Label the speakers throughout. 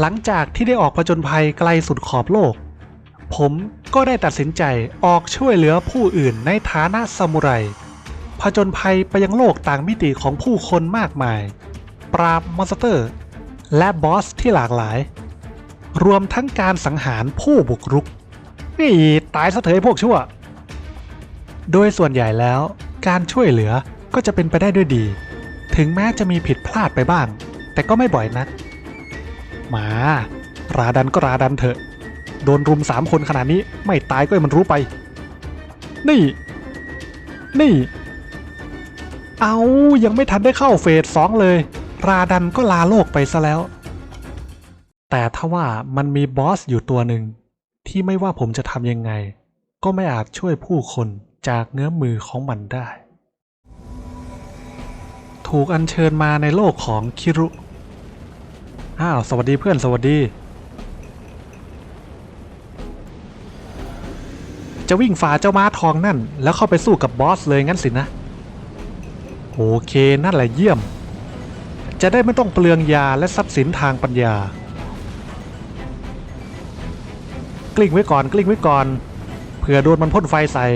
Speaker 1: หลังจากที่ได้ออกผจญภัยไกลสุดขอบโลก ผมก็ได้ตัดสินใจออกช่วยเหลือผู้อื่นในฐานะซามูไรผจญภัยไปยังโลกต่างมิติของผู้คนมากมาย ปราบมอนสเตอร์ และบอสที่หลากหลาย รวมทั้งการสังหารผู้บุกรุก นี่ตายซะเถอะพวกชั่ว โดยส่วนใหญ่แล้วการช่วยเหลือก็จะเป็นไปได้ด้วยดี ถึงแม้จะมีผิดพลาดไปบ้าง แต่ก็ไม่บ่อยนัก มาราดันก็ราดันเถอะ โดนรุมสามคนขนาดนี้ไม่ตายก็ให้มันรู้ไป นี่ นี่ เอายังไม่ทันได้เข้าเฟสสองเลย ราดันก็ลาโลกไปซะแล้ว แต่ถ้าว่ามันมีบอสอยู่ตัวหนึ่ง ที่ไม่ว่าผมจะทำยังไง ก็ไม่อาจช่วยผู้คนจากเงื้อมมือของมันได้ ถูกอัญเชิญมาในโลกของคิรุ อ้าว สวัสดีเพื่อน สวัสดี จะวิ่งฝ่าเจ้าม้าทองนั่น แล้วเข้าไปสู้กับบอสเลยงั้นสินะ โอเค นั่นแหละเยี่ยม จะได้ไม่ต้องเปลืองยาและทรัพย์สินทางปัญญา กลิ้งไว้ก่อน กลิ้งไว้ก่อน เผื่อโดนมันพ่นไฟใส่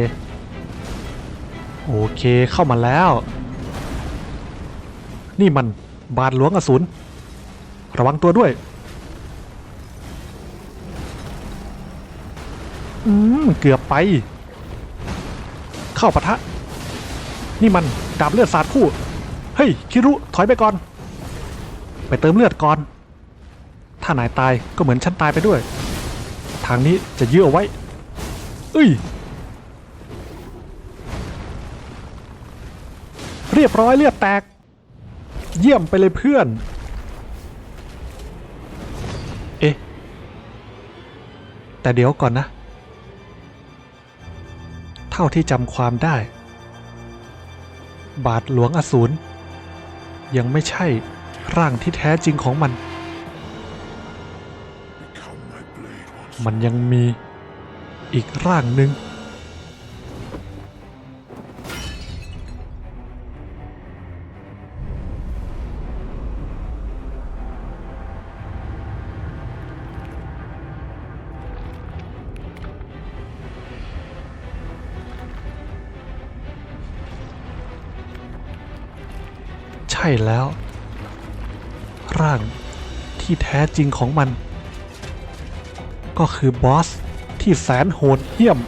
Speaker 1: โอเค เข้ามาแล้ว นี่มันบาดหลวงอสูร ระวังตัวด้วย อืม เกือบไป เข้าปะทะ นี่มันดาบเลือดสาดคู่ เฮ้ย คิรุ ถอยไปก่อน ไปเติมเลือดก่อน ถ้านายตายก็เหมือนฉันตายไปด้วย ทางนี้จะยื้อเอาไว้ เอ้ย เรียบร้อยเลือดแตก เยี่ยมไปเลยเพื่อน แต่เดี๋ยวก่อนนะ เท่าที่จำความได้ บาทหลวงอสูรยังไม่ใช่ร่างที่แท้จริงของมัน มันยังมีอีกร่างหนึ่ง ช่แล้ว ร่างที่แท้จริงของมัน ก็คือบอสที่แสนโหดเหี้ยม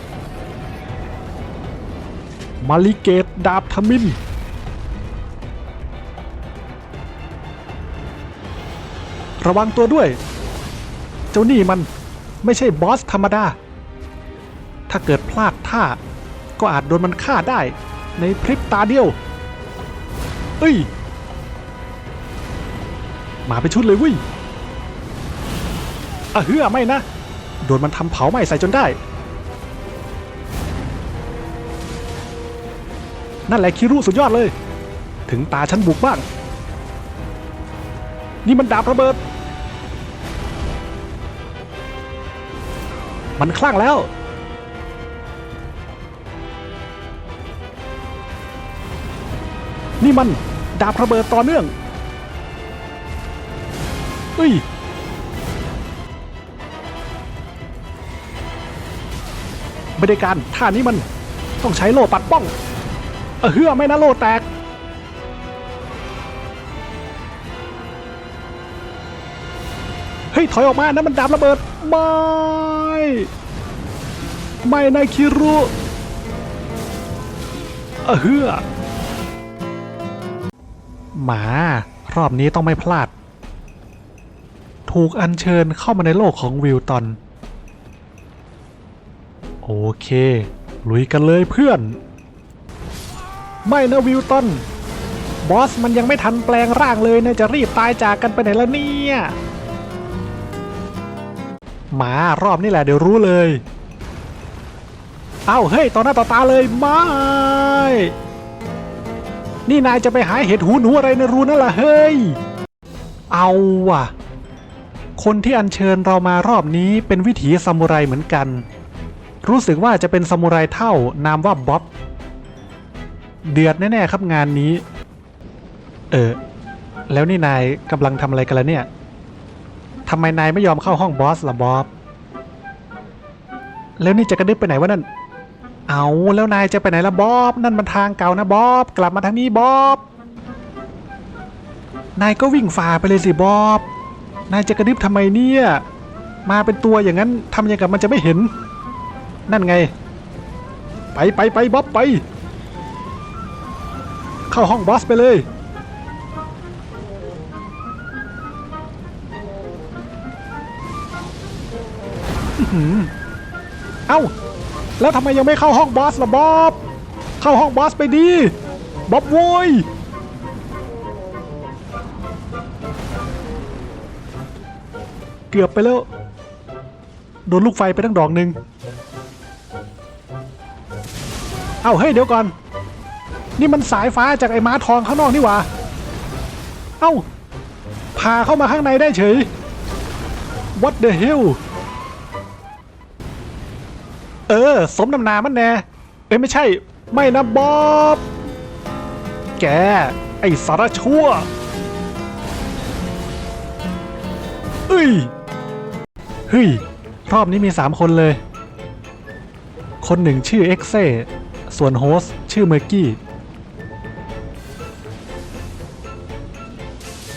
Speaker 1: มาลิเกตดาบทมินระวังตัวด้วย เจ้านี่มันไม่ใช่บอสธรรมดา ถ้าเกิดพลาดท่า ก็อาจโดนมันฆ่าได้ในพริบตาเดียว เอ้ย มาเป็นชุดเลยเวิอะเฮือไม่นะ โดนมันทำเผาไหม้ใส่จนได้ นั่นแหละคิรุสุดยอดเลย ถึงตาฉันบุกบ้าง นี่มันดาบระเบิด มันคลั่งแล้วนี่มันดาบระเบิดต่อเนื่อง เฮ้ยไม่ได้การท่านี้มันต้องใช้โล่ปัดป้องเออเฮือไม่นะโล่แตก เฮ้ย ถอยออกมานะมันดาบระเบิด ไม่ ไม่นะคิรุเออเฮือหมารอบนี้ต้องไม่พลาด ถูกอัญเชิญเข้ามาในโลกของวิลตัน โอเค ลุยกันเลยเพื่อน ไม่นะวิลตัน บอสมันยังไม่ทันแปลงร่างเลยนะจะรีบตายจากกันไปไหนแล้วเนี่ย มารอบนี้แหละเดี๋ยวรู้เลย เอ้าเฮ้ยต่อหน้าต่อตาเลยไม่นี่นายจะไปหาเห็ดหูหนูอะไรในรูนั่นล่ะเฮ้ย เอาว่ะ คนที่อัญเชิญเรามารอบนี้เป็นวิถีซามูไรเหมือนกัน รู้สึกว่าจะเป็นซามูไรเท่านามว่าบ๊อบ เดือดแน่ๆครับงานนี้ เออ แล้วนี่นายกำลังทำอะไรกันล่ะเนี่ยทำไมนายไม่ยอมเข้าห้องบอสล่ะบ๊อบ แล้วนี่จะกระดึบไปไหนวะนั่น เอาแล้วนายจะไปไหนล่ะบ๊อบ นั่นมันทางเก่านะบ๊อบ กลับมาทางนี้บ๊อบ นายก็วิ่งฝ่าไปเลยสิบ๊อบ นายจะกระดึบทำไมเนี่ย มาเป็นตัวอย่างนั้นทำยังกับมันจะไม่เห็น นั่นไง ไปไปไปบ๊อบไป เข้าห้องบอสไปเลยอื้อหือเอ้า แล้วทำไมยังไม่เข้าห้องบอสล่ะบ๊อบ เข้าห้องบอสไปดีบ๊อบโว้ย กือบไปแล้ว โดนลูกไฟไปทั้งดอกหนึ่งเอาเฮ้ยเดี๋ยวก่อน นี่มันสายฟ้าจากไอ้ม้าทองข้างนอกนี่หว่าเอ้าพาเข้ามาข้างในได้เฉย What the hell เออ สมน้ำนามันแน่เอ้ยไม่ใช่ ไม่นะบ๊อบแก ไอ้สารชั่ว เอ้ย เฮ้ยรอบนี้มี 3 คนเลย คนหนึ่งชื่อเอ็กเซส่วนโฮสชื่อเมอร์กี้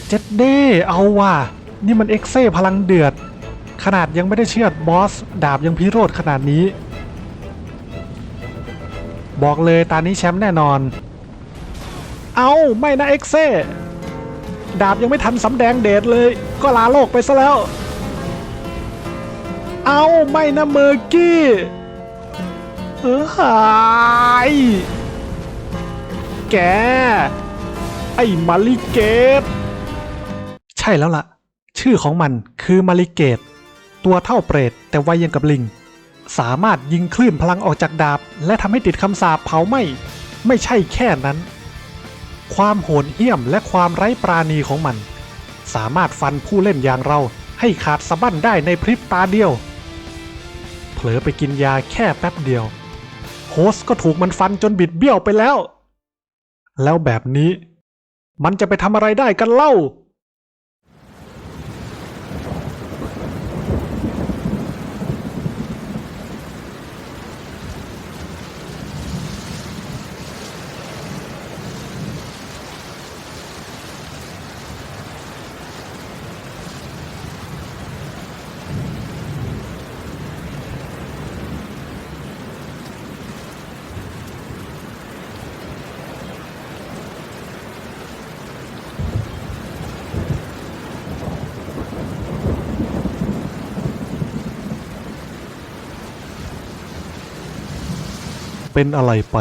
Speaker 1: เจ็ดเด้เอาว่ะ นี่มันเอ็กเซพลังเดือด ขนาดยังไม่ได้เชือดบอส ดาบยังพิโรธขนาดนี้ บอกเลยตานี้แชมป์แน่นอน เอาไม่นะเอ็กเซดาบยังไม่ทันสำแดงเดชเลย ก็ลาโลกไปซะแล้ว เอาไม่นะเมอร์กี้เออหายแก ไอ้มาริเกต ใช่แล้วล่ะ ชื่อของมันคือมาริเกต ตัวเท่าเปรตแต่ไวยังกับลิง สามารถยิงคลื่นพลังออกจากดาบ และทำให้ติดคำสาปเผาไหม้ไม่ใช่แค่นั้น ความโหดเหี้ยมและความไร้ปราณีของมัน สามารถฟันผู้เล่นอย่างเราให้ขาดสะบั้นได้ในพริบตาเดียว ผลอไปกินยาแค่แป๊บเดียว โฮสก็ถูกมันฟันจนบิดเบี้ยวไปแล้ว แล้วแบบนี้ มันจะไปทำอะไรได้กันเล่า เป็นอะไรไป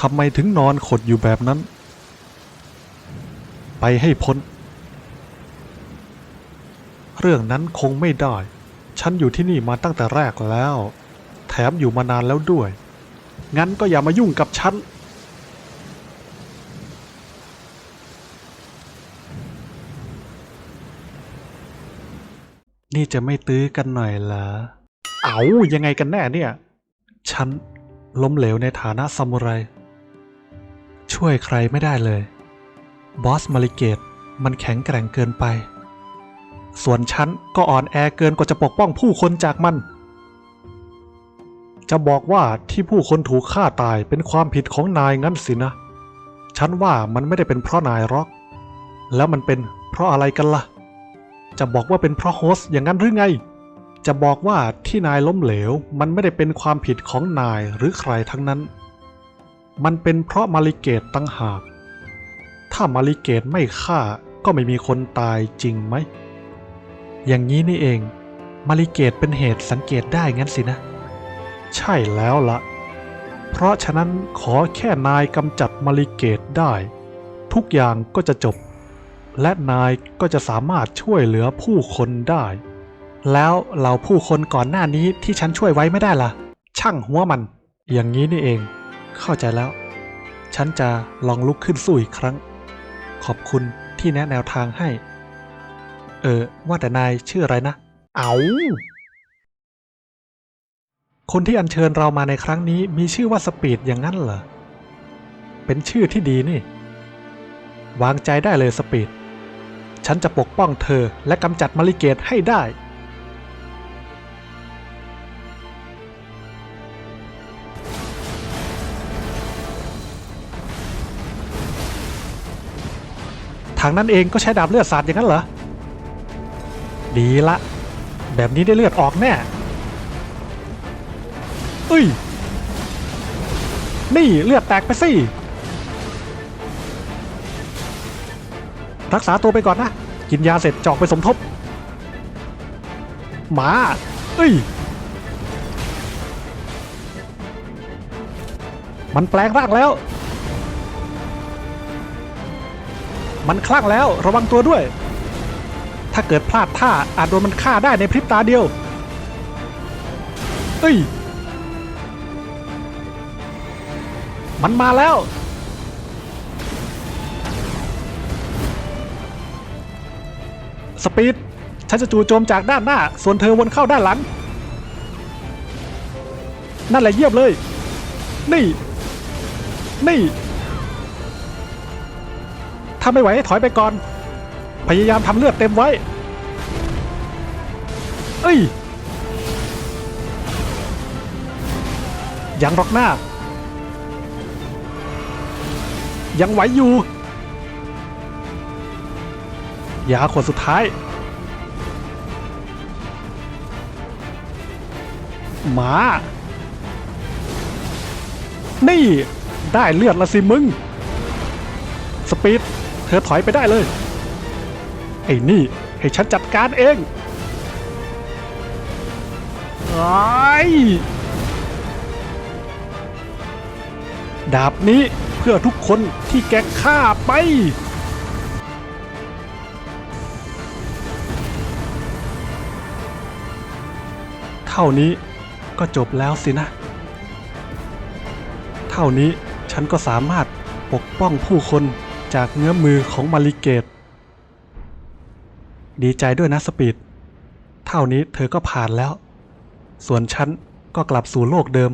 Speaker 1: ทำไมถึงนอนขดอยู่แบบนั้น ไปให้พ้น เรื่องนั้นคงไม่ได้ ฉันอยู่ที่นี่มาตั้งแต่แรกแล้ว แถมอยู่มานานแล้วด้วย งั้นก็อย่ามายุ่งกับฉันนี่จะไม่ตื้อกันหน่อยเหรอ เอายังไงกันแน่เนี่ย ฉัน ล้มเหลวในฐานะซามูไร ช่วยใครไม่ได้เลย บอสมาริเกตมันแข็งแกร่งเกินไป ส่วนฉันก็อ่อนแอเกินกว่าจะปกป้องผู้คนจากมัน จะบอกว่าที่ผู้คนถูกฆ่าตายเป็นความผิดของนายงั้นสินะ ฉันว่ามันไม่ได้เป็นเพราะนายหรอก แล้วมันเป็นเพราะอะไรกันล่ะ จะบอกว่าเป็นเพราะโฮสอย่างนั้นหรือไง จะบอกว่าที่นายล้มเหลว มันไม่ได้เป็นความผิดของนายหรือใครทั้งนั้น มันเป็นเพราะมาริเกตตั้งหาก ถ้ามาริเกตไม่ฆ่าก็ไม่มีคนตายจริงไหม อย่างนี้นี่เอง มาริเกตเป็นเหตุสังเกตได้งั้นสินะ ใช่แล้วละ เพราะฉะนั้นขอแค่นายกำจัดมาริเกตได้ ทุกอย่างก็จะจบ และนายก็จะสามารถช่วยเหลือผู้คนได้ แล้วเราผู้คนก่อนหน้านี้ที่ฉันช่วยไว้ไม่ได้ล่ะ ช่างหัวมัน อย่างนี้นี่เอง เข้าใจแล้ว ฉันจะลองลุกขึ้นสู้อีกครั้ง ขอบคุณที่แนะแนวทางให้ เออ ว่าแต่นายชื่ออะไรนะ เอาคนที่อัญเชิญเรามาในครั้งนี้มีชื่อว่าสปีดอย่างนั้นเหรอ เป็นชื่อที่ดีนี่ วางใจได้เลยสปีด ฉันจะปกป้องเธอและกำจัดมาริเกตให้ได้ ทางนั้นเองก็ใช้ดาบเลือดสาดอย่างนั้นเหรอ ดีละ แบบนี้ได้เลือดออกแน่เอ้ย นี่เลือดแตกไปสิ รักษาตัวไปก่อนนะ กินยาเสร็จจอกไปสมทบ หมา เอ้ย มันแปลงร่างแล้ว มันคลั่งแล้วระวังตัวด้วย ถ้าเกิดพลาดท่าอาจโดนมันฆ่าได้ในพริบตาเดียว เอ้ย มันมาแล้ว สปีด ฉันจะจู่โจมจากด้านหน้า ส่วนเธอวนเข้าด้านหลัง นั่นแหละเยี่ยมเลย นี่ นี่ ถ้าไม่ไหวให้ถอยไปก่อน พยายามทำเลือดเต็มไว้ เอ้ย ยังรอกหน้า ยังไหวอยู่ ยาขวดสุดท้าย หมา นี่ได้เลือดละสิมึง สปีด เธอถอยไปได้เลย ไอ้นี่ ให้ฉันจัดการเองไอ้ยดาบนี้เพื่อทุกคนที่แกฆ่าไป เท่านี้ก็จบแล้วสินะ เท่านี้ฉันก็สามารถปกป้องผู้คน จากเงื้อมือของมาริเกต ดีใจด้วยนะสปีด เท่านี้เธอก็ผ่านแล้ว ส่วนฉันก็กลับสู่โลกเดิม